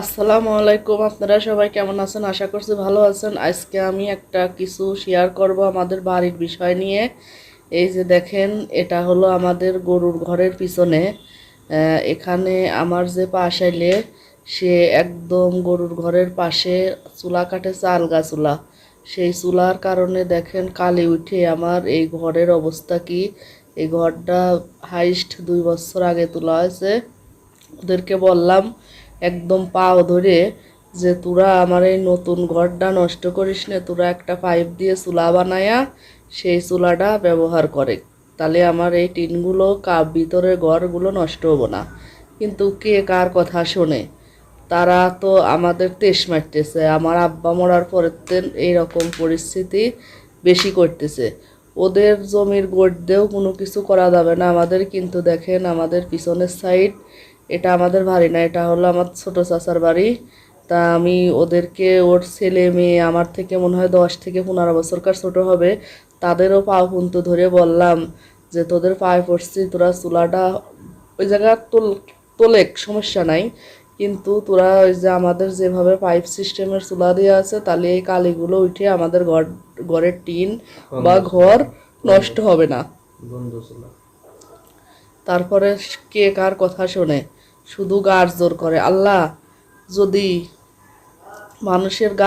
আসসালামু আলাইকুম, আপনারা সবাই কেমন আছেন? আশা করছি ভালো আছেন। আজকে আমি একটা কিছু শেয়ার করব আমাদের বাড়ির বিষয় নিয়ে। এই যে দেখেন, এটা হলো আমাদের গরুর ঘরের পিছনে। এখানে আমার যে পাশাইলে, সে একদম গরুর ঘরের পাশে চুলা কাটে চালগা চুলা সেই চুলার কারণে দেখেন কালি উঠে আমার এই ঘরের অবস্থা কি? এই ঘরটা হাইস্ট দুই বছর আগে তোলা হয়েছে। ওদেরকে বললাম একদম পাও ধরে যে তোরা আমার এই নতুন ঘরটা নষ্ট করিস না, তোরা একটা পাইপ দিয়ে চুলা বানায়া সেই চুলাটা ব্যবহার করে। তাহলে আমার এই টিনগুলো কা ভিতরের ঘরগুলো নষ্ট হব না। কিন্তু কে কার কথা শোনে? তারা তো আমাদের তেস মারতেছে। আমার আব্বা মরার পরের এইরকম পরিস্থিতি বেশি করতেছে। ওদের জমির গোট দিয়েও কোনো কিছু করা যাবে না আমাদের। কিন্তু দেখেন আমাদের পিছনের সাইড এটা আমাদের বাড়ি না এটা হলো আমার ছোট চাচার বাড়ি। তা আমি ওদেরকে ওর ছেলে মেয়ে আমার থেকে মনে হয় দশ থেকে পনেরো বছরকার ছোট হবে তাদেরও পা পুন্ত ধরে বললাম যে তোদের পায়ে পড়ছি তোরা চুলাটা ওই জায়গা তোল তোলেক সমস্যা নাই। কিন্তু তোরা ওই যে আমাদের যেভাবে পাইপ সিস্টেমের চুলা দেওয়া আছে তাহলে এই কালিগুলো উঠে আমাদের ঘর ঘরের টিন বা ঘর নষ্ট হবে না। তারপরে কে কার কথা শোনে? শুধু গাছ জোর করে। আল্লাহ যদি মানুষের গা